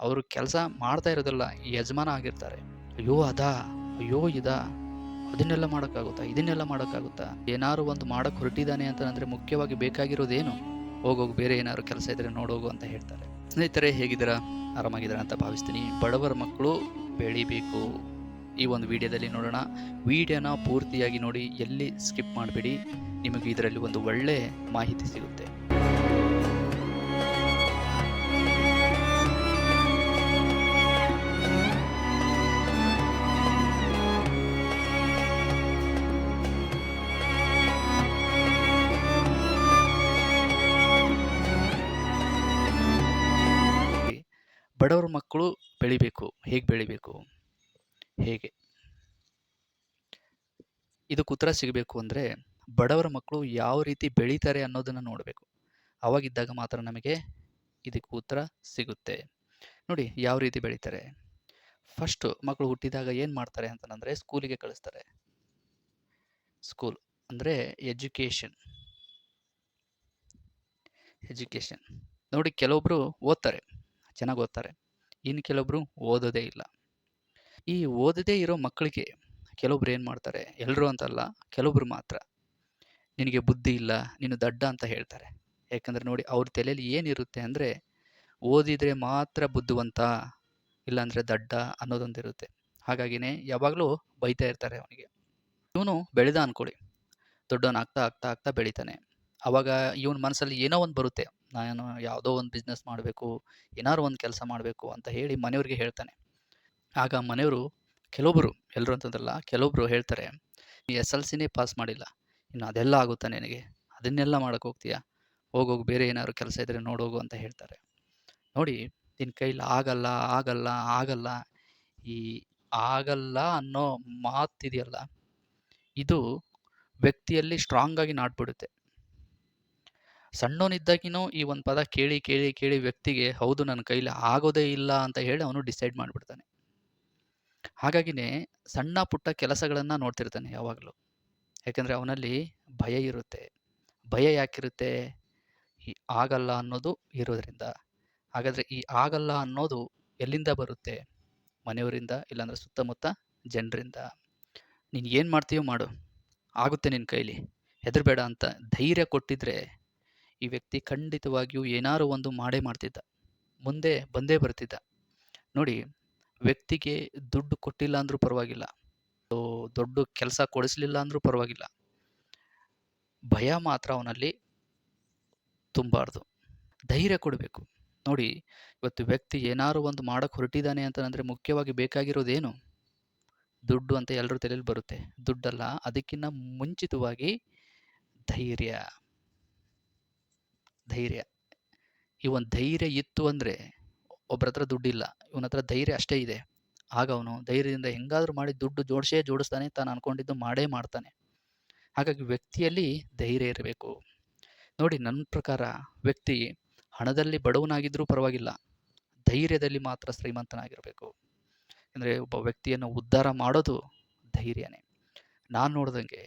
ಅವರು ಕೆಲಸ ಮಾಡ್ತಾ ಇರೋದಲ್ಲ ಯಜಮಾನ ಆಗಿರ್ತಾರೆ. ಅಯ್ಯೋ, ಅದಾ? ಅಯ್ಯೋ, ಇದಾ? ಅದನ್ನೆಲ್ಲ ಮಾಡೋಕ್ಕಾಗುತ್ತಾ? ಇದನ್ನೆಲ್ಲ ಮಾಡೋಕ್ಕಾಗುತ್ತಾ? ಏನಾದ್ರು ಒಂದು ಮಾಡಕ್ಕೆ ಹೊರಟಿದ್ದಾನೆ ಅಂತಂದರೆ ಮುಖ್ಯವಾಗಿ ಬೇಕಾಗಿರೋದೇನು? ಹೋಗೋಗಿ ಬೇರೆ ಏನಾದ್ರು ಕೆಲಸ ಇದ್ರೆ ನೋಡೋಗು ಅಂತ ಹೇಳ್ತಾರೆ. ಸ್ನೇಹಿತರೆ, ಹೇಗಿದ್ದೀರಾ? ಆರಾಮಾಗಿದ್ದೀರಾ ಅಂತ ಭಾವಿಸ್ತೀನಿ. ಬಡವರ ಮಕ್ಕಳು ಬೆಳಿಬೇಕು. ಈ ಒಂದು ವಿಡಿಯೋದಲ್ಲಿ ನೋಡೋಣ. ವಿಡಿಯೋನ ಪೂರ್ತಿಯಾಗಿ ನೋಡಿ, ಎಲ್ಲಿ ಸ್ಕಿಪ್ ಮಾಡಬೇಡಿ. ನಿಮಗೆ ಇದರಲ್ಲಿ ಒಂದು ಒಳ್ಳೆ ಮಾಹಿತಿ ಸಿಗುತ್ತೆ. ಬಡವರ ಮಕ್ಕಳು ಬೆಳಿಬೇಕು. ಹೇಗೆ ಬೆಳಿಬೇಕು? ಹೇಗೆ? ಇದಕ್ಕೆ ಉತ್ತರ ಸಿಗಬೇಕು ಅಂದರೆ ಬಡವರ ಮಕ್ಕಳು ಯಾವ ರೀತಿ ಬೆಳೀತಾರೆ ಅನ್ನೋದನ್ನು ನೋಡಬೇಕು. ಅವಾಗಿದ್ದಾಗ ಮಾತ್ರ ನಮಗೆ ಇದಕ್ಕೆ ಉತ್ತರ ಸಿಗುತ್ತೆ. ನೋಡಿ ಯಾವ ರೀತಿ ಬೆಳೀತಾರೆ. ಫಸ್ಟು ಮಕ್ಕಳು ಹುಟ್ಟಿದಾಗ ಏನು ಮಾಡ್ತಾರೆ ಅಂತಂದರೆ ಸ್ಕೂಲಿಗೆ ಕಳಿಸ್ತಾರೆ. ಸ್ಕೂಲ್ ಅಂದರೆ ಎಜುಕೇಷನ್ ಎಜುಕೇಷನ್ ನೋಡಿ ಕೆಲವೊಬ್ಬರು ಓದ್ತಾರೆ. ಚೆನ್ನಾಗಿ ಓದ್ತಾರೆ. ಇನ್ನು ಕೆಲವೊಬ್ಬರು ಓದೋದೇ ಇಲ್ಲ. ಈ ಓದದೇ ಇರೋ ಮಕ್ಕಳಿಗೆ ಕೆಲವೊಬ್ರು ಏನು ಮಾಡ್ತಾರೆ? ಎಲ್ಲರೂ ಅಂತಲ್ಲ ಕೆಲವೊಬ್ರು ಮಾತ್ರ. ನಿನಗೆ ಬುದ್ಧಿ ಇಲ್ಲ, ನೀನು ದಡ್ಡ ಅಂತ ಹೇಳ್ತಾರೆ. ಯಾಕಂದರೆ ನೋಡಿ, ಅವ್ರ ತಲೆಯಲ್ಲಿ ಏನಿರುತ್ತೆ ಅಂದರೆ ಓದಿದರೆ ಮಾತ್ರ ಬುದ್ಧಿವಂತ, ಇಲ್ಲಾಂದರೆ ದಡ್ಡ ಅನ್ನೋದೊಂದಿರುತ್ತೆ. ಹಾಗಾಗಿನೇ ಯಾವಾಗಲೂ ಬೈತಾ ಇರ್ತಾರೆ ಅವನಿಗೆ. ಇವನು ಬೆಳೆದ ಅನ್ಕೊಳ್ಳಿ ದೊಡ್ಡವನು ಆಗ್ತಾ ಆಗ್ತಾ ಆಗ್ತಾ ಬೆಳಿತಾನೆ. ಅವಾಗ ಇವನ ಮನಸ್ಸಲ್ಲಿ ಏನೋ ಒಂದು ಬರುತ್ತೆ. ನಾನು ಯಾವುದೋ ಒಂದು ಬಿಸ್ನೆಸ್ ಮಾಡಬೇಕು ಏನಾದ್ರು ಒಂದು ಕೆಲಸ ಮಾಡಬೇಕು ಅಂತ ಹೇಳಿ ಮನೆಯವ್ರಿಗೆ ಹೇಳ್ತಾನೆ. ಆಗ ಮನೆಯವರು ಕೆಲವೊಬ್ಬರು ಎಲ್ಲರೂ ಅಂತಂದ್ರಲ್ಲ ಕೆಲವೊಬ್ಬರು ಹೇಳ್ತಾರೆ ಎಸ್ ಎಲ್ ಸಿನೇ ಪಾಸ್ ಮಾಡಿಲ್ಲ, ಇನ್ನು ಅದೆಲ್ಲ ಆಗುತ್ತಾ ನಿನಗೆ? ಅದನ್ನೆಲ್ಲ ಮಾಡಕ್ಕೆ ಹೋಗ್ತೀಯಾ? ಹೋಗೋಗಿ ಬೇರೆ ಏನಾದ್ರು ಕೆಲಸ ಇದ್ದರೆ ನೋಡೋಗು ಅಂತ ಹೇಳ್ತಾರೆ. ನೋಡಿ ನಿನ್ನ ಕೈಲಿ ಆಗಲ್ಲ ಆಗಲ್ಲ ಆಗಲ್ಲ, ಈ ಆಗಲ್ಲ ಅನ್ನೋ ಮಾತಿದೆಯಲ್ಲ, ಇದು ವ್ಯಕ್ತಿಯಲ್ಲಿ ಸ್ಟ್ರಾಂಗ್ ಆಗಿ ನಾಟ್ಬಿಡುತ್ತೆ. ಸಣ್ಣವನಿದ್ದಾಗಿನೂ ಈ ಒಂದು ಪದ ಕೇಳಿ ಕೇಳಿ ಕೇಳಿ ವ್ಯಕ್ತಿಗೆ ಹೌದು ನನ್ನ ಕೈಲಿ ಆಗೋದೇ ಇಲ್ಲ ಅಂತ ಹೇಳಿ ಅವನು ಡಿಸೈಡ್ ಮಾಡಿಬಿಡ್ತಾನೆ. ಹಾಗಾಗಿನೇ ಸಣ್ಣ ಪುಟ್ಟ ಕೆಲಸಗಳನ್ನು ನೋಡ್ತಿರ್ತಾನೆ ಯಾವಾಗಲೂ. ಯಾಕಂದರೆ ಅವನಲ್ಲಿ ಭಯ ಇರುತ್ತೆ. ಭಯ ಯಾಕಿರುತ್ತೆ? ಈ ಆಗಲ್ಲ ಅನ್ನೋದು ಇರೋದ್ರಿಂದ. ಹಾಗಾದರೆ ಈ ಆಗಲ್ಲ ಅನ್ನೋದು ಎಲ್ಲಿಂದ ಬರುತ್ತೆ? ಮನೆಯವರಿಂದ ಇಲ್ಲಾಂದರೆ ಸುತ್ತಮುತ್ತ ಜನರಿಂದ. ನೀನು ಏನು ಮಾಡ್ತೀಯೋ ಮಾಡು. ಆಗುತ್ತೆ ನಿನ್ನ ಕೈಲಿ. ಹೆದರಬೇಡ ಅಂತ ಧೈರ್ಯ ಕೊಟ್ಟಿದ್ರೆ ಈ ವ್ಯಕ್ತಿ ಖಂಡಿತವಾಗಿಯೂ ಏನಾರು ಒಂದು ಮಾಡೇ ಮಾಡ್ತಿದ್ದ, ಮುಂದೆ ಬಂದೇ ಬರ್ತಿದ್ದ. ನೋಡಿ, ವ್ಯಕ್ತಿಗೆ ದುಡ್ಡು ಕೊಟ್ಟಿಲ್ಲ ಅಂದರೂ ಪರವಾಗಿಲ್ಲ. ದೊಡ್ಡ ಕೆಲಸ ಕೊಡಿಸ್ಲಿಲ್ಲ ಅಂದರೂ ಪರವಾಗಿಲ್ಲ. ಭಯ ಮಾತ್ರ ಅವನಲ್ಲಿ ತುಂಬಾರ್ದು. ಧೈರ್ಯ ಕೊಡಬೇಕು. ನೋಡಿ, ಇವತ್ತು ವ್ಯಕ್ತಿ ಏನಾರು ಒಂದು ಮಾಡಕ್ಕೆ ಹೊರಟಿದ್ದಾನೆ ಅಂತಂದರೆ ಮುಖ್ಯವಾಗಿ ಬೇಕಾಗಿರೋದೇನು? ದುಡ್ಡು ಅಂತ ಎಲ್ಲರ ತಲೆಯಲ್ಲಿ ಬರುತ್ತೆ. ದುಡ್ಡಲ್ಲ ಅದಕ್ಕಿಂತ ಮುಂಚಿತವಾಗಿ ಧೈರ್ಯ. ಧೈರ್ಯ. ಈ ಒಂದು ಧೈರ್ಯ ಇತ್ತು ಅಂದರೆ ಒಬ್ಬರ ಹತ್ರ ದುಡ್ಡಿಲ್ಲ, ಇವನ ಹತ್ರ ಧೈರ್ಯ ಅಷ್ಟೇ ಇದೆ. ಆಗ ಅವನು ಧೈರ್ಯದಿಂದ ಹೆಂಗಾದರೂ ಮಾಡಿ ದುಡ್ಡು ಜೋಡಿಸೇ ಜೋಡಿಸ್ತಾನೆ, ತಾನು ಅನ್ಕೊಂಡಿದ್ದು ಮಾಡೇ ಮಾಡ್ತಾನೆ. ಹಾಗಾಗಿ ವ್ಯಕ್ತಿಯಲ್ಲಿ ಧೈರ್ಯ ಇರಬೇಕು. ನೋಡಿ ನನ್ನ ಪ್ರಕಾರ ವ್ಯಕ್ತಿ ಹಣದಲ್ಲಿ ಬಡವನಾಗಿದ್ದರೂ ಪರವಾಗಿಲ್ಲ, ಧೈರ್ಯದಲ್ಲಿ ಮಾತ್ರ ಶ್ರೀಮಂತನಾಗಿರಬೇಕು. ಅಂದರೆ ಒಬ್ಬ ವ್ಯಕ್ತಿಯನ್ನು ಉದ್ಧಾರ ಮಾಡೋದು ಧೈರ್ಯನೇ. ನಾನು ನೋಡ್ದಂಗೆ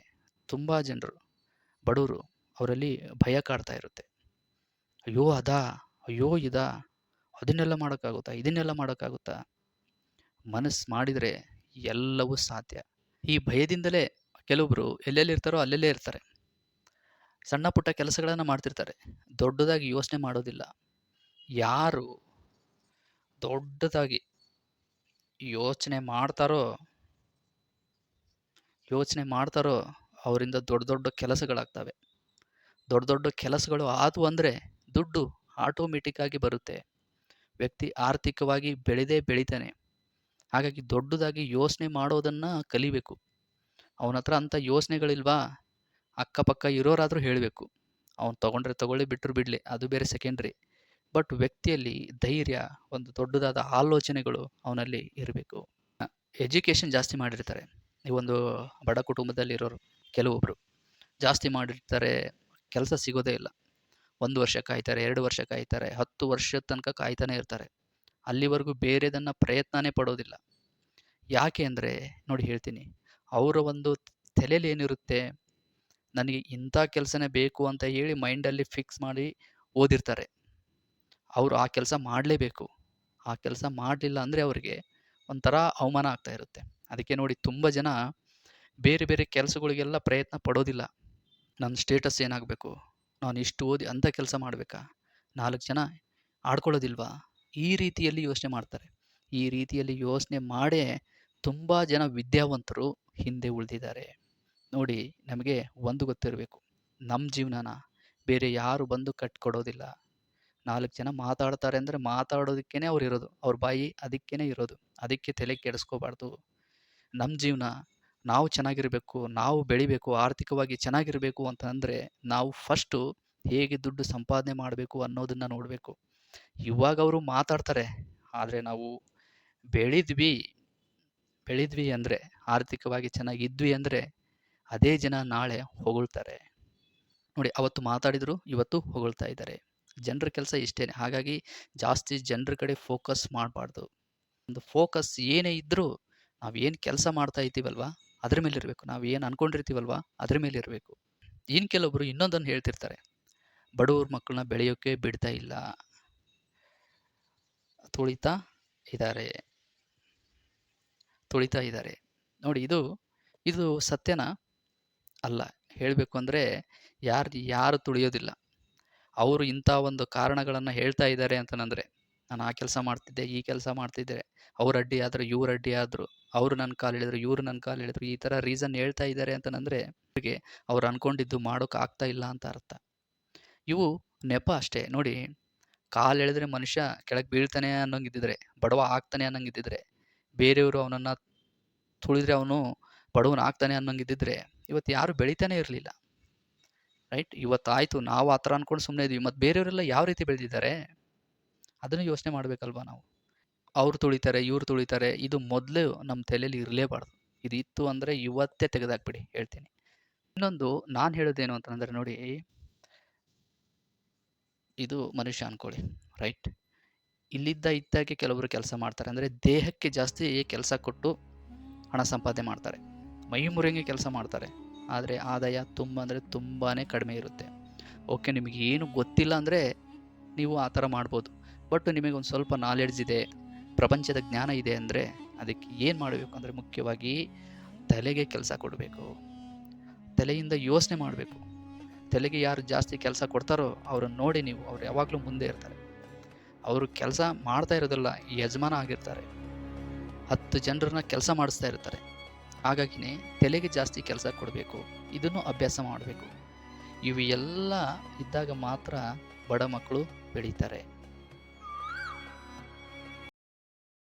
ತುಂಬ ಜನರು, ಬಡವರು, ಅವರಲ್ಲಿ ಭಯ ಕಾಡ್ತಾ ಇರುತ್ತೆ. ಅಯ್ಯೋ ಅದಾ? ಅಯ್ಯೋ ಇದಾ? ಅದನ್ನೆಲ್ಲ ಮಾಡೋಕ್ಕಾಗುತ್ತಾ? ಇದನ್ನೆಲ್ಲ ಮಾಡೋಕ್ಕಾಗುತ್ತಾ? ಮನಸ್ಸು ಮಾಡಿದರೆ ಎಲ್ಲವೂ ಸಾಧ್ಯ. ಈ ಭಯದಿಂದಲೇ ಕೆಲವೊಬ್ಬರು ಎಲ್ಲೆಲ್ಲಿ ಇರ್ತಾರೋ ಅಲ್ಲೆಲ್ಲೇ ಇರ್ತಾರೆ. ಸಣ್ಣ ಪುಟ್ಟ ಕೆಲಸಗಳನ್ನು ಮಾಡ್ತಿರ್ತಾರೆ. ದೊಡ್ಡದಾಗಿ ಯೋಚನೆ ಮಾಡೋದಿಲ್ಲ. ಯಾರು ದೊಡ್ಡದಾಗಿ ಯೋಚನೆ ಮಾಡ್ತಾರೋ ಯೋಚನೆ ಮಾಡ್ತಾರೋ ಅವರಿಂದ ದೊಡ್ಡ ದೊಡ್ಡ ಕೆಲಸಗಳಾಗ್ತವೆ. ದೊಡ್ಡ ದೊಡ್ಡ ಕೆಲಸಗಳು ಆದವು ಅಂದರೆ ದುಡ್ಡು ಆಟೋಮೆಟಿಕ್ಕಾಗಿ ಬರುತ್ತೆ. ವ್ಯಕ್ತಿ ಆರ್ಥಿಕವಾಗಿ ಬೆಳೆದೇ ಬೆಳಿತಾನೆ. ಹಾಗಾಗಿ ದೊಡ್ಡದಾಗಿ ಯೋಚನೆ ಮಾಡೋದನ್ನು ಕಲಿಬೇಕು. ಅವನ ಹತ್ರ ಅಂಥ ಯೋಚನೆಗಳಿಲ್ವಾ? ಅಕ್ಕಪಕ್ಕ ಇರೋರಾದರೂ ಹೇಳಬೇಕು. ಅವನು ತೊಗೊಂಡ್ರೆ ತಗೊಳ್ಳಿ ಬಿಟ್ಟರು ಬಿಡಲಿ, ಅದು ಬೇರೆ ಸೆಕೆಂಡ್ರಿ ಬಟ್ ವ್ಯಕ್ತಿಯಲ್ಲಿ ಧೈರ್ಯ, ಒಂದು ದೊಡ್ಡದಾದ ಆಲೋಚನೆಗಳು ಅವನಲ್ಲಿ ಇರಬೇಕು. ಎಜುಕೇಷನ್ ಜಾಸ್ತಿ ಮಾಡಿರ್ತಾರೆ. ಈ ಒಂದು ಬಡ ಕುಟುಂಬದಲ್ಲಿರೋರು ಕೆಲವೊಬ್ಬರು ಜಾಸ್ತಿ ಮಾಡಿರ್ತಾರೆ, ಕೆಲಸ ಸಿಗೋದೇ ಇಲ್ಲ. ಒಂದು ವರ್ಷ ಕಾಯ್ತಾರೆ, ಎರಡು ವರ್ಷ ಕಾಯ್ತಾರೆ, ಹತ್ತು ವರ್ಷದ ತನಕ ಕಾಯ್ತಾನೆ ಇರ್ತಾರೆ. ಅಲ್ಲಿವರೆಗೂ ಬೇರೆದನ್ನು ಪ್ರಯತ್ನನೇ ಪಡೋದಿಲ್ಲ. ಯಾಕೆ ಅಂದರೆ, ನೋಡಿ ಹೇಳ್ತೀನಿ. ಅವರ ಒಂದು ತಲೆಯಲ್ಲಿ ಏನಿರುತ್ತೆ, ನನಗೆ ಇಂಥ ಕೆಲಸನೇ ಬೇಕು ಅಂತ ಹೇಳಿ ಮೈಂಡಲ್ಲಿ ಫಿಕ್ಸ್ ಮಾಡಿ ಓದಿರ್ತಾರೆ. ಅವರು ಆ ಕೆಲಸ ಮಾಡಲೇಬೇಕು. ಆ ಕೆಲಸ ಮಾಡಲಿಲ್ಲ ಅಂದರೆ ಅವರಿಗೆ ಒಂಥರ ಅವಮಾನ ಆಗ್ತಾ ಇರುತ್ತೆ. ಅದಕ್ಕೆ ನೋಡಿ ತುಂಬ ಜನ ಬೇರೆ ಬೇರೆ ಕೆಲಸಗಳಿಗೆಲ್ಲ ಪ್ರಯತ್ನ ಪಡೋದಿಲ್ಲ. ನನ್ನ ಸ್ಟೇಟಸ್ ಏನಾಗಬೇಕು? ನಾನು ಇಷ್ಟು ಓದಿ ಅಂಥ ಕೆಲಸ ಮಾಡಬೇಕಾ? ನಾಲ್ಕು ಜನ ಆಡ್ಕೊಳ್ಳೋದಿಲ್ವಾ? ಈ ರೀತಿಯಲ್ಲಿ ಯೋಚನೆ ಮಾಡ್ತಾರೆ. ಈ ರೀತಿಯಲ್ಲಿ ಯೋಚನೆ ಮಾಡೇ ತುಂಬ ಜನ ವಿದ್ಯಾವಂತರು ಹಿಂದೆ ಉಳಿದಿದ್ದಾರೆ. ನೋಡಿ, ನಮಗೆ ಒಂದು ಗೊತ್ತಿರಬೇಕು. ನಮ್ಮ ಜೀವನನ ಬೇರೆ ಯಾರು ಬಂದು ಕಟ್ಕೊಡೋದಿಲ್ಲ. ನಾಲ್ಕು ಜನ ಮಾತಾಡ್ತಾರೆ ಅಂದರೆ ಮಾತಾಡೋದಕ್ಕೇ ಅವ್ರು ಇರೋದು. ಅವ್ರ ಬಾಯಿ ಅದಕ್ಕೇ ಇರೋದು. ಅದಕ್ಕೆ ತಲೆ ಕೆಡಿಸ್ಕೋಬಾರ್ದು. ನಮ್ಮ ಜೀವನ ನಾವು ಚೆನ್ನಾಗಿರಬೇಕು, ನಾವು ಬೆಳಿಬೇಕು, ಆರ್ಥಿಕವಾಗಿ ಚೆನ್ನಾಗಿರಬೇಕು ಅಂತಂದರೆ ನಾವು ಫಸ್ಟು ಹೇಗೆ ದುಡ್ಡು ಸಂಪಾದನೆ ಮಾಡಬೇಕು ಅನ್ನೋದನ್ನು ನೋಡಬೇಕು. ಇವಾಗ ಅವರು ಮಾತಾಡ್ತಾರೆ, ಆದರೆ ನಾವು ಬೆಳೆದ್ವಿ ಬೆಳೆದ್ವಿ ಅಂದರೆ, ಆರ್ಥಿಕವಾಗಿ ಚೆನ್ನಾಗಿದ್ವಿ ಅಂದರೆ ಅದೇ ಜನ ನಾಳೆ ಹೊಗಳ್ತಾರೆ. ನೋಡಿ, ಅವತ್ತು ಮಾತಾಡಿದರು, ಇವತ್ತು ಹೊಗಳ್ತಾ ಇದ್ದಾರೆ. ಜನರ ಕೆಲಸ ಇಷ್ಟೇ ಹಾಗಾಗಿ ಜಾಸ್ತಿ ಜನರ ಕಡೆ ಫೋಕಸ್ ಮಾಡಬಾರ್ದು. ಒಂದು ಫೋಕಸ್ ಏನೇ ಇದ್ದರೂ ನಾವು ಏನು ಕೆಲಸ ಮಾಡ್ತಾ ಇದ್ದೀವಲ್ವಾ? ಅದ್ರ ಮೇಲೆ ಇರಬೇಕು. ನಾವು ಏನು ಅನ್ಕೊಂಡಿರ್ತೀವಲ್ವ ಅದ್ರ ಮೇಲೆ ಇರಬೇಕು. ಇನ್ನು ಕೆಲವೊಬ್ಬರು ಇನ್ನೊಂದನ್ನು ಹೇಳ್ತಿರ್ತಾರೆ. ಬಡವ್ರ ಮಕ್ಕಳನ್ನ ಬೆಳೆಯೋಕ್ಕೆ ಬಿಡ್ತಾ ಇಲ್ಲ. ತುಳಿತಾ ಇದ್ದಾರೆ ತುಳಿತಾ ಇದ್ದಾರೆ ನೋಡಿ ಇದು ಇದು ಸತ್ಯನ ಅಲ್ಲ. ಹೇಳಬೇಕು ಅಂದರೆ ಯಾರು ಯಾರು ತುಳಿಯೋದಿಲ್ಲ. ಅವರು ಇಂಥ ಒಂದು ಕಾರಣಗಳನ್ನು ಹೇಳ್ತಾ ಇದ್ದಾರೆ ಅಂತಂದರೆ ನಾನು ಆ ಕೆಲಸ ಮಾಡ್ತಿದ್ದೆ, ಈ ಕೆಲಸ ಮಾಡ್ತಿದ್ದರೆ ಅವ್ರು ಅಡ್ಡಿ ಆದರು ಇವ್ರು ಅಡ್ಡಿ ಆದರು, ಅವರು ನನ್ನ ಕಾಲು ಹೇಳಿದ್ರು, ಇವರು ನನ್ನ ಕಾಲು ಹೇಳಿದ್ರು, ಈ ಥರ ರೀಸನ್ ಹೇಳ್ತಾ ಇದ್ದಾರೆ ಅಂತಂದರೆ ಅವರಿಗೆ ಅವ್ರು ಅಂದ್ಕೊಂಡಿದ್ದು ಮಾಡೋಕೆ ಆಗ್ತಾ ಇಲ್ಲ ಅಂತ ಅರ್ಥ. ಇವು ನೆಪ ಅಷ್ಟೇ. ನೋಡಿ, ಕಾಲು ಎಳೆದ್ರೆ ಮನುಷ್ಯ ಕೆಳಗೆ ಬೀಳ್ತಾನೆ ಅನ್ನೋಂಗಿದ್ದಿದ್ರೆ ಬಡವ ಆಗ್ತಾನೆ ಅನ್ನೋಂಗಿದ್ದಿದ್ರೆ ಬೇರೆಯವರು ಅವನನ್ನು ತುಳಿದ್ರೆ ಅವನು ಬಡವನ ಆಗ್ತಾನೆ ಅನ್ನೋಂಗಿದ್ದಿದ್ರೆ ಇವತ್ತು ಯಾರು ಬೆಳಿತಾನೆ ಇರಲಿಲ್ಲ. ರೈಟ್? ಇವತ್ತು ಆಯಿತು ನಾವು ಆ ಥರ ಅಂದ್ಕೊಂಡು ಸುಮ್ಮನೆ ಇದ್ವಿ. ಮತ್ತು ಬೇರೆಯವರೆಲ್ಲ ಯಾವ ರೀತಿ ಬೆಳೆದಿದ್ದಾರೆ? ಅದನ್ನು ಯೋಚನೆ ಮಾಡಬೇಕಲ್ವಾ ನಾವು? ಅವ್ರು ತುಳಿತಾರೆ, ಇವ್ರು ತುಳಿತಾರೆ, ಇದು ಮೊದಲು ನಮ್ಮ ತಲೆಯಲ್ಲಿ ಇರಲೇಬಾರ್ದು. ಇದು ಇತ್ತು ಅಂದರೆ ಇವತ್ತೇ ತೆಗೆದಾಕ್ಬಿಡಿ, ಹೇಳ್ತೀನಿ. ಇನ್ನೊಂದು ನಾನು ಹೇಳೋದೇನು ಅಂತಂದರೆ ನೋಡಿ, ಇದು ಮನುಷ್ಯ ಅನ್ಕೊಳ್ಳಿ, ರೈಟ್? ಇಲ್ಲಿದ್ದ ಇದ್ದಾಗೆ ಕೆಲವರು ಕೆಲಸ ಮಾಡ್ತಾರೆ ಅಂದರೆ ದೇಹಕ್ಕೆ ಜಾಸ್ತಿ ಕೆಲಸ ಕೊಟ್ಟು ಹಣ ಸಂಪಾದನೆ ಮಾಡ್ತಾರೆ. ಮೈ ಮುರಿಯಂಗೆ ಕೆಲಸ ಮಾಡ್ತಾರೆ. ಆದರೆ ಆದಾಯ ತುಂಬ ಅಂದರೆ ತುಂಬಾ ಕಡಿಮೆ ಇರುತ್ತೆ. ಓಕೆ ನಿಮಗೆ ಏನು ಗೊತ್ತಿಲ್ಲ ಅಂದರೆ ನೀವು ಆ ಥರ ಮಾಡ್ಬೋದು. ಬಟ್ ನಿಮಗೆ ಒಂದು ಸ್ವಲ್ಪ ನಾಲೆಡ್ಜ್ ಇದೆ, ಪ್ರಪಂಚದ ಜ್ಞಾನ ಇದೆ ಅಂದರೆ ಅದಕ್ಕೆ ಏನು ಮಾಡಬೇಕು ಅಂದರೆ ಮುಖ್ಯವಾಗಿ ತಲೆಗೆ ಕೆಲಸ ಕೊಡಬೇಕು. ತಲೆಯಿಂದ ಯೋಚನೆ ಮಾಡಬೇಕು. ತಲೆಗೆ ಯಾರು ಜಾಸ್ತಿ ಕೆಲಸ ಕೊಡ್ತಾರೋ ಅವ್ರನ್ನ ನೋಡಿ ನೀವು, ಅವ್ರು ಯಾವಾಗಲೂ ಮುಂದೆ ಇರ್ತಾರೆ. ಅವರು ಕೆಲಸ ಮಾಡ್ತಾ ಇರೋದಲ್ಲ, ಯಜಮಾನ ಆಗಿರ್ತಾರೆ. ಹತ್ತು ಜನರನ್ನ ಕೆಲಸ ಮಾಡಿಸ್ತಾ ಇರ್ತಾರೆ. ಹಾಗಾಗಿನೇ ತಲೆಗೆ ಜಾಸ್ತಿ ಕೆಲಸ ಕೊಡಬೇಕು, ಇದನ್ನು ಅಭ್ಯಾಸ ಮಾಡಬೇಕು. ಇವು ಎಲ್ಲ ಇದ್ದಾಗ ಮಾತ್ರ ಬಡ ಮಕ್ಕಳು ಬೆಳೀತಾರೆ.